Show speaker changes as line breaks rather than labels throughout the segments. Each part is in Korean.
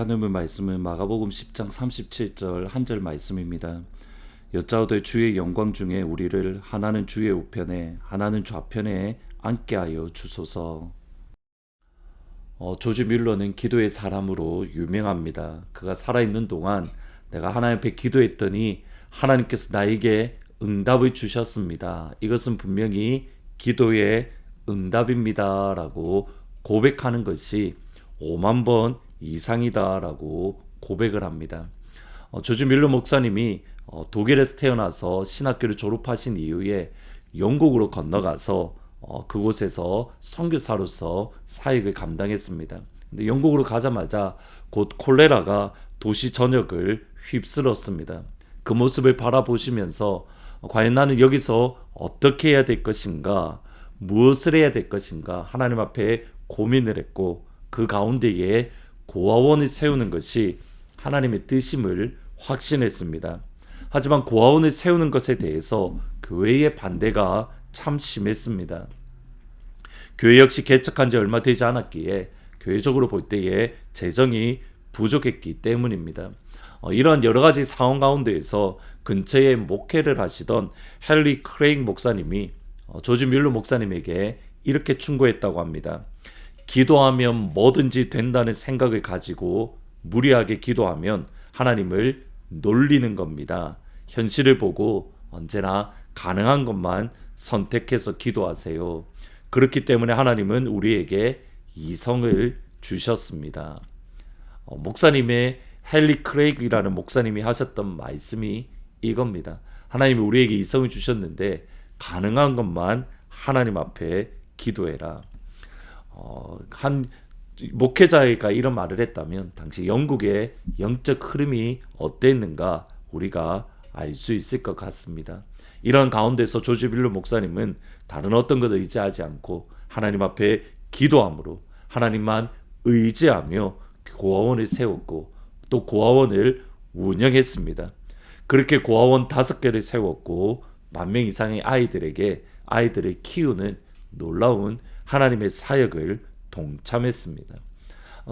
하늘문 말씀은 마가복음 10장 37절 한 절 말씀입니다. 여짜오되 주의 영광 중에 우리를 하나는 주의 우편에 하나는 좌편에 앉게 하여 주소서. 어, 조지 밀러는 기도의 사람으로 유명합니다. 그가 살아있는 동안 내가 하나님 앞에 기도했더니 하나님께서 나에게 응답을 주셨습니다. 이것은 분명히 기도의 응답입니다라고 고백하는 것이 5만 번 이상이다라고 고백을 합니다. 어, 조지 밀러 목사님이 어, 독일에서 태어나서 신학교를 졸업하신 이후에 영국으로 건너가서 어, 그곳에서 선교사로서 사역을 감당했습니다. 근데 영국으로 가자마자 곧 콜레라가 도시 전역을 휩쓸었습니다. 그 모습을 바라보시면서 과연 나는 여기서 어떻게 해야 될 것인가, 무엇을 해야 될 것인가 하나님 앞에 고민을 했고 그 가운데에 고아원을 세우는 것이 하나님의 뜻임을 확신했습니다. 하지만 고아원을 세우는 것에 대해서 교회의 반대가 참 심했습니다. 교회 역시 개척한 지 얼마 되지 않았기에 교회적으로 볼 때에 재정이 부족했기 때문입니다. 어, 이러한 여러 가지 상황 가운데에서 근처에 목회를 하시던 헨리 크레잉 목사님이 어, 조지 밀러 목사님에게 이렇게 충고했다고 합니다. 기도하면 뭐든지 된다는 생각을 가지고 무리하게 기도하면 하나님을 놀리는 겁니다. 현실을 보고 언제나 가능한 것만 선택해서 기도하세요. 그렇기 때문에 하나님은 우리에게 이성을 주셨습니다. 어, 목사님의 헨리 크레이그라는 목사님이 하셨던 말씀이 이겁니다. 하나님이 우리에게 이성을 주셨는데 가능한 것만 하나님 앞에 기도해라. 어, 한 목회자가 이런 말을 했다면 당시 영국의 영적 흐름이 어땠는가 우리가 알 수 있을 것 같습니다. 이런 가운데서 조지 빌로 목사님은 다른 어떤 것을 의지하지 않고 하나님 앞에 기도함으로 하나님만 의지하며 고아원을 세웠고 또 고아원을 운영했습니다. 그렇게 고아원 다섯 개를 세웠고 만 명 이상의 아이들에게 아이들을 키우는 놀라운 하나님의 사역을 동참했습니다.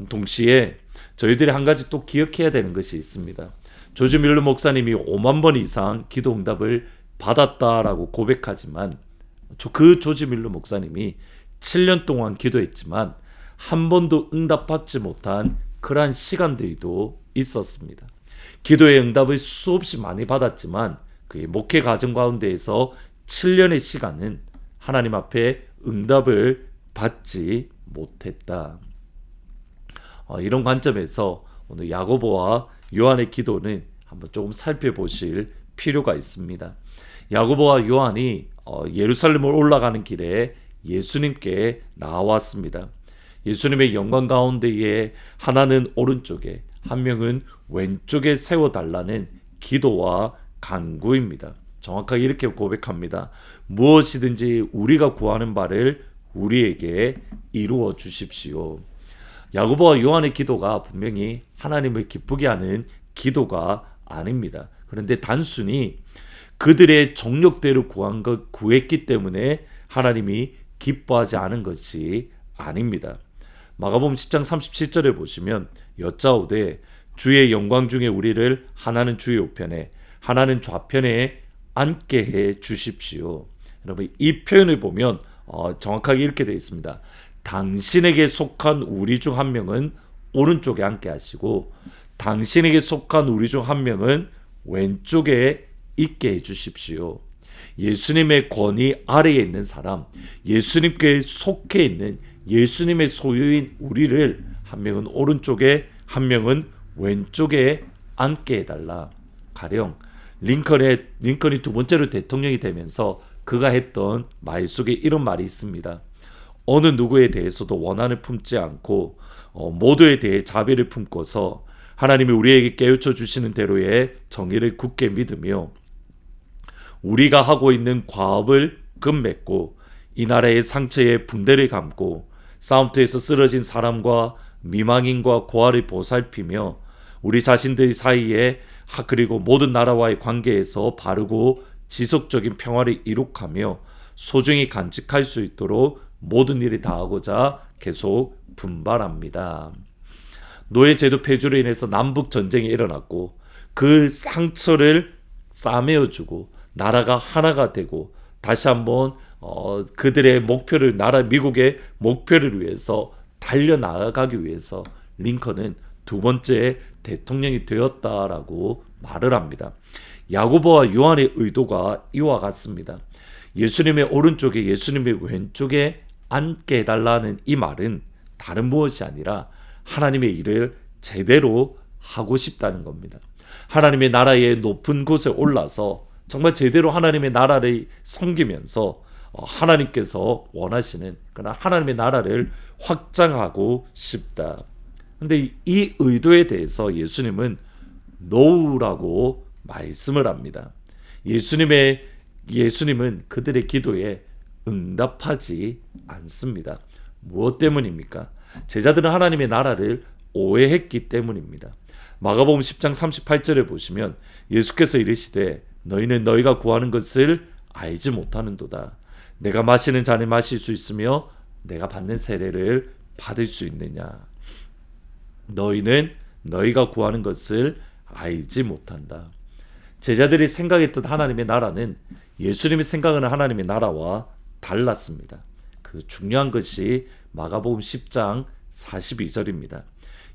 동시에 저희들이 한 가지 또 기억해야 되는 것이 있습니다. 조지 밀러 목사님이 5만 번 이상 기도 응답을 받았다라고 고백하지만 그 조지 밀러 목사님이 7년 동안 기도했지만 한 번도 응답받지 못한 그러한 시간들도 있었습니다. 기도의 응답을 수없이 많이 받았지만 그의 목회 과정 가운데에서 7년의 시간은 하나님 앞에 응답을 받지 못했다. 어, 이런 관점에서 오늘 야고보와 요한의 기도는 한번 조금 살펴보실 필요가 있습니다. 야고보와 요한이 어, 예루살렘을 올라가는 길에 예수님께 나왔습니다. 예수님의 영광 가운데에 하나는 오른쪽에 한 명은 왼쪽에 세워 달라는 기도와 간구입니다. 정확하게 이렇게 고백합니다. 무엇이든지 우리가 구하는 바를 우리에게 이루어 주십시오. 야고보와 요한의 기도가 분명히 하나님을 기쁘게 하는 기도가 아닙니다. 그런데 단순히 그들의 정력대로 구한 것 구했기 때문에 하나님이 기뻐하지 않은 것이 아닙니다. 마가복음 10장 37절에 보시면 여짜오되 주의 영광 중에 우리를 하나는 주의 우편에 하나는 좌편에 앉게 해 주십시오. 여러분 이 표현을 보면 어, 정확하게 이렇게 되어 있습니다. 당신에게 속한 우리 중 한 명은 오른쪽에 앉게 하시고 당신에게 속한 우리 중 한 명은 왼쪽에 있게 해 주십시오. 예수님의 권위 아래에 있는 사람, 예수님께 속해 있는 예수님의 소유인 우리를 한 명은 오른쪽에 한 명은 왼쪽에 앉게 해달라. 가령 링컨의 링컨이 두 번째로 대통령이 되면서 그가 했던 말 속에 이런 말이 있습니다. 어느 누구에 대해서도 원한을 품지 않고 어, 모두에 대해 자비를 품고서 하나님이 우리에게 깨우쳐 주시는 대로의 정의를 굳게 믿으며 우리가 하고 있는 과업을 끝맺고 이 나라의 상처에 붕대를 감고 싸움터에서 쓰러진 사람과 미망인과 고아를 보살피며 우리 자신들 사이에 그리고 모든 나라와의 관계에서 바르고 지속적인 평화를 이룩하며 소중히 간직할 수 있도록 모든 일을 다하고자 계속 분발합니다. 노예 제도 폐지로 인해서 남북 전쟁이 일어났고 그 상처를 싸매어주고 나라가 하나가 되고 다시 한번 어, 그들의 목표를 나라 미국의 목표를 위해서 달려 나아가기 위해서 링컨은 두 번째 대통령이 되었다라고 말을 합니다. 야고보와 요한의 의도가 이와 같습니다. 예수님의 오른쪽에 예수님의 왼쪽에 앉게 해달라는 이 말은 다른 무엇이 아니라 하나님의 일을 제대로 하고 싶다는 겁니다. 하나님의 나라의 높은 곳에 올라서 정말 제대로 하나님의 나라를 섬기면서 어, 하나님께서 원하시는 그러나 하나님의 나라를 확장하고 싶다. 근데 이 의도에 대해서 예수님은 노우라고 말씀을 합니다. 예수님의 예수님은 그들의 기도에 응답하지 않습니다. 무엇 때문입니까? 제자들은 하나님의 나라를 오해했기 때문입니다. 마가복음 10장 38절에 보시면 예수께서 이르시되 너희는 너희가 구하는 것을 알지 못하는도다. 내가 마시는 잔을 마실 수 있으며 내가 받는 세례를 받을 수 있느냐. 너희는 너희가 구하는 것을 알지 못한다. 제자들이 생각했던 하나님의 나라는 예수님이 생각하는 하나님의 나라와 달랐습니다. 그 중요한 것이 마가복음 10장 42절입니다.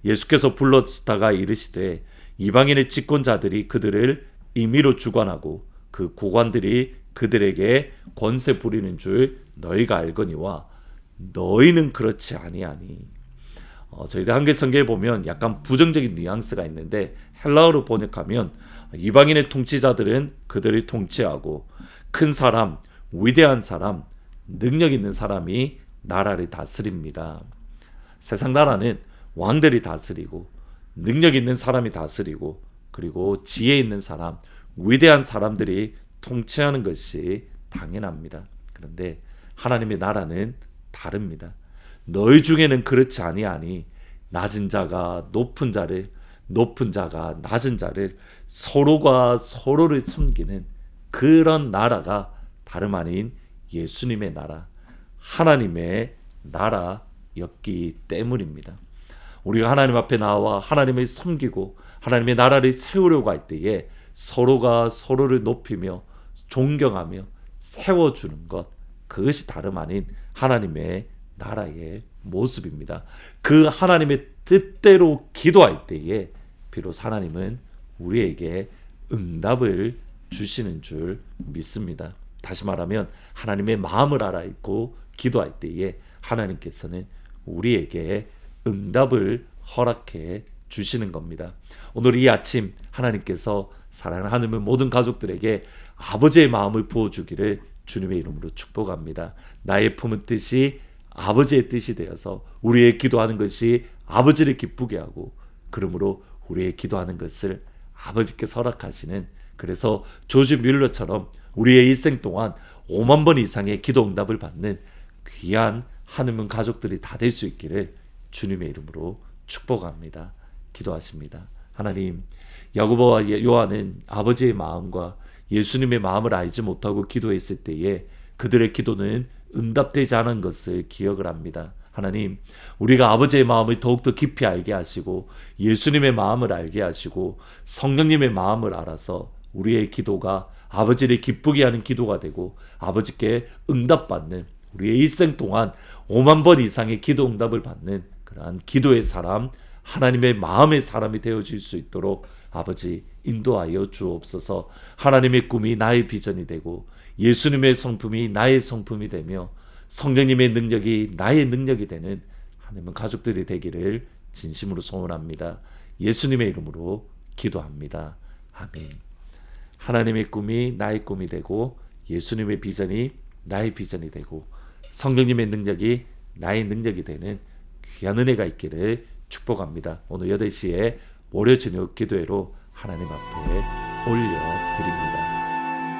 예수께서 불렀다가 이르시되 이방인의 집권자들이 그들을 임의로 주관하고 그 고관들이 그들에게 권세 부리는 줄 너희가 알거니와 너희는 그렇지 아니하니 어, 저희들 한글 성경에 보면 약간 부정적인 뉘앙스가 있는데 헬라어로 번역하면 이방인의 통치자들은 그들을 통치하고 큰 사람, 위대한 사람, 능력 있는 사람이 나라를 다스립니다. 세상 나라는 왕들이 다스리고 능력 있는 사람이 다스리고 그리고 지혜 있는 사람, 위대한 사람들이 통치하는 것이 당연합니다. 그런데 하나님의 나라는 다릅니다. 너희 중에는 그렇지 아니하니 낮은 자가 높은 자를 높은 자가 낮은 자를 서로가 서로를 섬기는 그런 나라가 다름 아닌 예수님의 나라, 하나님의 나라였기 때문입니다. 우리가 하나님 앞에 나와 하나님을 섬기고 하나님의 나라를 세우려고 할 때에 서로가 서로를 높이며 존경하며 세워주는 것 그것이 다름 아닌 하나님의 나라의 모습입니다. 그 하나님의 뜻대로 기도할 때에 비로소 하나님은 우리에게 응답을 주시는 줄 믿습니다. 다시 말하면 하나님의 마음을 알아 있고 기도할 때에 하나님께서는 우리에게 응답을 허락해 주시는 겁니다. 오늘 이 아침 하나님께서 사랑하는 모든 가족들에게 아버지의 마음을 부어주기를 주님의 이름으로 축복합니다. 나의 품은 뜻이 아버지의 뜻이 되어서 우리의 기도하는 것이 아버지를 기쁘게 하고 그러므로 우리의 기도하는 것을 아버지께 허락하시는 그래서 조지 뮬러처럼 우리의 일생 동안 5만 번 이상의 기도 응답을 받는 귀한 하느님 가족들이 다 될 수 있기를 주님의 이름으로 축복합니다. 기도하십니다. 하나님, 야고보와 요한은 아버지의 마음과 예수님의 마음을 알지 못하고 기도했을 때에 그들의 기도는 응답되지 않은 것을 기억을 합니다. 하나님, 우리가 아버지의 마음을 더욱더 깊이 알게 하시고 예수님의 마음을 알게 하시고 성령님의 마음을 알아서 우리의 기도가 아버지를 기쁘게 하는 기도가 되고 아버지께 응답받는 우리의 일생 동안 5만 번 이상의 기도 응답을 받는 그러한 기도의 사람, 하나님의 마음의 사람이 되어질 수 있도록 아버지 인도하여 주옵소서. 하나님의 꿈이 나의 비전이 되고 예수님의 성품이 나의 성품이 되며 성령님의 능력이 나의 능력이 되는 하나님은 가족들이 되기를 진심으로 소원합니다. 예수님의 이름으로 기도합니다. 아멘. 하나님의 꿈이 나의 꿈이 되고 예수님의 비전이 나의 비전이 되고 성령님의 능력이 나의 능력이 되는 귀한 은혜가 있기를 축복합니다. 오늘 8시에 월요 저녁 기도회로 하나님 앞에 올려 드립니다.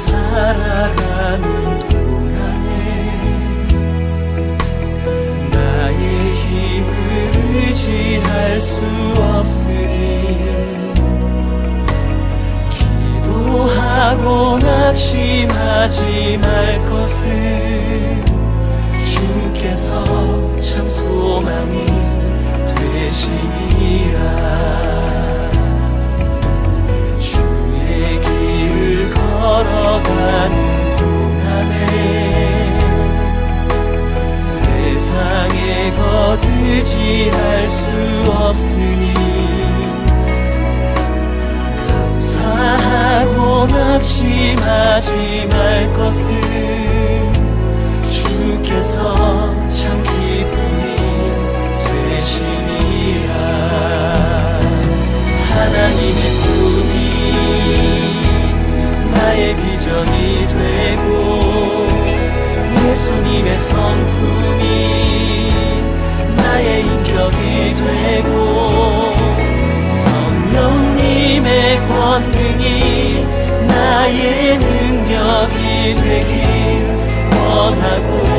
살아가는 동안에 나의 힘을 의지할 수 없으니 기도하고 낙심하지 거두지할 수 없으니 감사하고 낙심하지 말 것을 주께서 참 기쁨이 되시니라. 하나님의 꿈이 나의 비전이 능력이 되길 원하고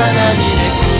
하나님의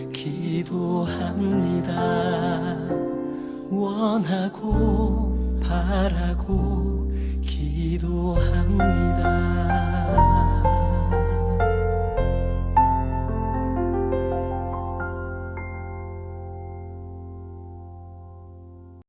기도합니다. 원하고 바라고 기도합니다.